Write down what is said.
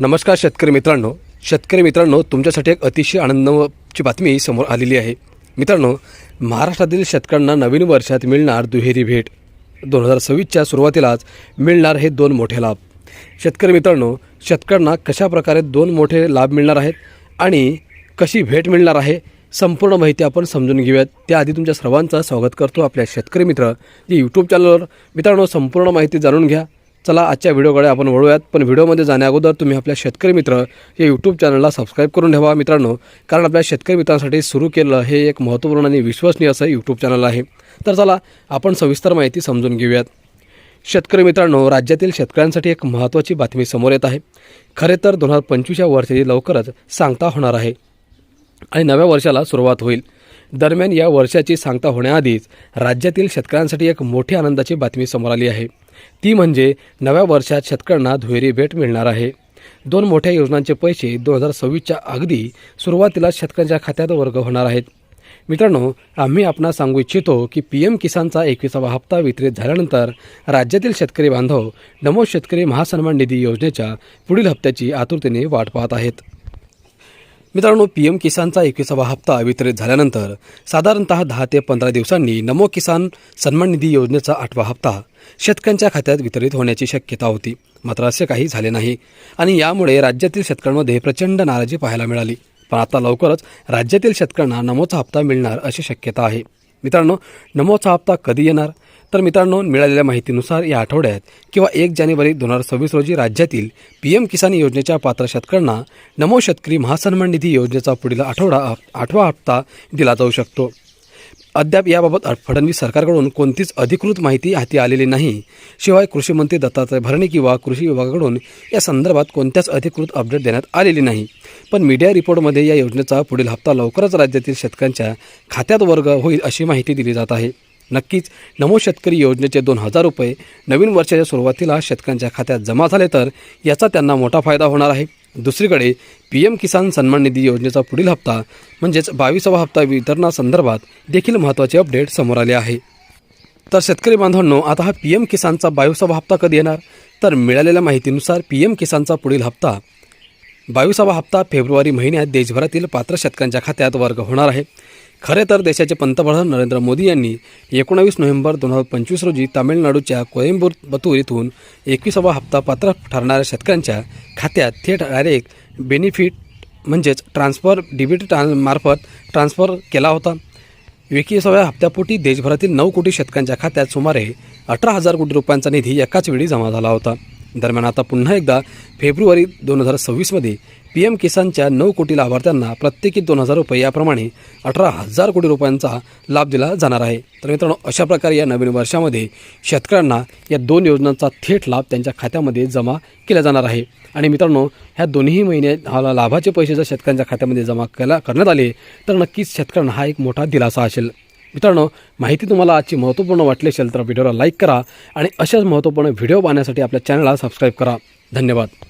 नमस्कार शेतकरी मित्रांनो. शेतकरी मित्रांनो तुमच्यासाठी एक अतिशय आनंदची बातमी समोर आलेली आहे. मित्रांनो महाराष्ट्रातील शेतकऱ्यांना नवीन वर्षात मिळणार दुहेरी भेट. दोन हजार सव्वीसच्या सुरुवातीलाच मिळणार हे दोन मोठे लाभ. शेतकरी मित्रांनो शेतकऱ्यांना कशा प्रकारे दोन मोठे लाभ मिळणार आहेत आणि कशी भेट मिळणार आहे संपूर्ण माहिती आपण समजून घेऊयात. त्याआधी तुमच्या सर्वांचं स्वागत करतो आपल्या शेतकरी मित्र. जे यूट्यूब चॅनलवर मित्रांनो संपूर्ण माहिती जाणून घ्या. चला आजच्या व्हिडिओकडे आपण वळूयात. पण व्हिडिओमध्ये जाण्याअगोदर तुम्ही आपल्या शेतकरी मित्र या यूट्यूब चॅनलला सबस्क्राईब करून ठेवा मित्रांनो. कारण आपल्या शेतकरी मित्रांसाठी सुरू केलं हे एक महत्त्वपूर्ण आणि विश्वसनीय असं यूट्यूब चॅनल आहे. तर चला आपण सविस्तर माहिती समजून घेऊयात. शेतकरी मित्रांनो राज्यातील शेतकऱ्यांसाठी एक महत्त्वाची बातमी समोर येत आहे. खरे तर दोन हजार पंचवीसच्या वर्षाची लवकरच सांगता होणार आहे. आणि नव्या वर्षाला सुरुवात होईल. दरम्यान या वर्षाची सांगता होण्याआधीच राज्यातील शेतकऱ्यांसाठी एक मोठी आनंदाची बातमी समोर आली आहे. ती म्हणजे नव्या वर्षात शेतकऱ्यांना दुहेरी भेट मिळणार आहे. दोन मोठ्या योजनांचे पैसे दोन हजार सव्वीसच्या अगदी सुरुवातीला शेतकऱ्यांच्या खात्यात वर्ग होणार आहेत. मित्रांनो आम्ही आपणास सांगू इच्छितो की पी एम किसानचा एकविसावा हप्ता वितरित झाल्यानंतर राज्यातील शेतकरी बांधव नमो शेतकरी महासन्मान निधी योजनेच्या पुढील हप्त्याची आतुरतेने वाट पाहत आहेत. मित्रांनो पी एम किसानचा एकविसावा हप्ता वितरित झाल्यानंतर साधारणतः दहा ते पंधरा दिवसांनी नमो किसान सन्मान निधी योजनेचा आठवा हप्ता शेतकऱ्यांच्या खात्यात वितरित होण्याची शक्यता होती. मात्र असे काही झाले नाही आणि यामुळे राज्यातील शेतकऱ्यांमध्ये प्रचंड नाराजी पाहायला मिळाली. पण आता लवकरच राज्यातील शेतकऱ्यांना नमोचा हप्ता मिळणार अशी शक्यता आहे. मित्रांनो नमोचा हप्ता कधी येणार? तर मित्रांनो मिळालेल्या माहितीनुसार या आठवड्यात किंवा एक जानेवारी दोन हजार सव्वीस रोजी राज्यातील पी एम किसान योजनेच्या पात्र शेतकऱ्यांना नमो शेतकरी महासन्मान निधी योजनेचा पुढील आठवडा आठवा हप्ता दिला जाऊ शकतो. अद्याप याबाबत फडणवीस सरकारकडून कोणतीच अधिकृत माहिती हाती आलेली नाही. शिवाय कृषी मंत्री दत्तात्रय भरणे किंवा कृषी विभागाकडून या संदर्भात कोणत्याच अधिकृत अपडेट देण्यात आलेली नाही. पण मीडिया रिपोर्टमध्ये या योजनेचा पुढील हप्ता लवकरच राज्यातील शेतकऱ्यांच्या खात्यात वर्ग होईल अशी माहिती दिली जात आहे. नक्कीच नमो शेतकरी योजनेचे दोन हजार रुपये नवीन वर्षाच्या सुरुवातीला शेतकऱ्यांच्या खात्यात जमा झाले तर याचा त्यांना मोठा फायदा होणार आहे. दुसरीकडे पी एम किसान सन्मान निधी योजनेचा पुढील हप्ता म्हणजेच बावीसावा हप्ता वितरणासंदर्भात देखील महत्त्वाचे अपडेट समोर आले आहे. तर शेतकरी बांधवांनो आता हा पी एम किसानचा बावीसावा हप्ता कधी येणार? तर मिळालेल्या माहितीनुसार पी एम किसानचा पुढील हप्ता बावीसावा हप्ता फेब्रुवारी महिन्यात देशभरातील पात्र शेतकऱ्यांच्या खात्यात वर्ग होणार आहे. खरे तर देशाचे पंतप्रधान नरेंद्र मोदी यांनी एकोणावीस नोव्हेंबर दोन हजार पंचवीस रोजी तामिळनाडूच्या कोयंबूर बतूर इथून एकविसावा हप्ता पात्र ठरणाऱ्या शेतकऱ्यांच्या खात्यात थेट डायरेक्ट बेनिफिट म्हणजेच ट्रान्सफर डिबिट ट्रान्स मार्फत ट्रान्सफर केला होता. एकविसाव्या हप्त्यापोटी देशभरातील नऊ कोटी शेतकऱ्यांच्या खात्यात सुमारे अठरा हजार कोटी रुपयांचा निधी एकाच वेळी जमा झाला होता. दरम्यान आता पुन्हा एकदा फेब्रुवारी दोन हजार सव्वीसमध्ये पी एम किसानच्या नऊ कोटी लाभार्थ्यांना प्रत्येकी दोन हजार रुपये याप्रमाणे अठरा हजार कोटी रुपयांचा लाभ दिला जाणार आहे. तर मित्रांनो अशा प्रकारे या नवीन वर्षामध्ये शेतकऱ्यांना या दोन योजनांचा थेट लाभ त्यांच्या खात्यामध्ये जमा केला जाणार आहे. आणि मित्रांनो ह्या दोन्ही महिने हा लाभाचे पैसे जर शेतकऱ्यांच्या खात्यामध्ये जमा केला करण्यात आले तर नक्कीच शेतकऱ्यांना हा एक मोठा दिलासा असेल. मित्रांनो माहिती तुम्हाला आजची महत्त्वपूर्ण वाटली असेल तर व्हिडिओला लाईक करा आणि अशाच महत्त्वपूर्ण व्हिडिओ पाहण्यासाठी आपल्या चॅनलला सबस्क्राईब करा. धन्यवाद.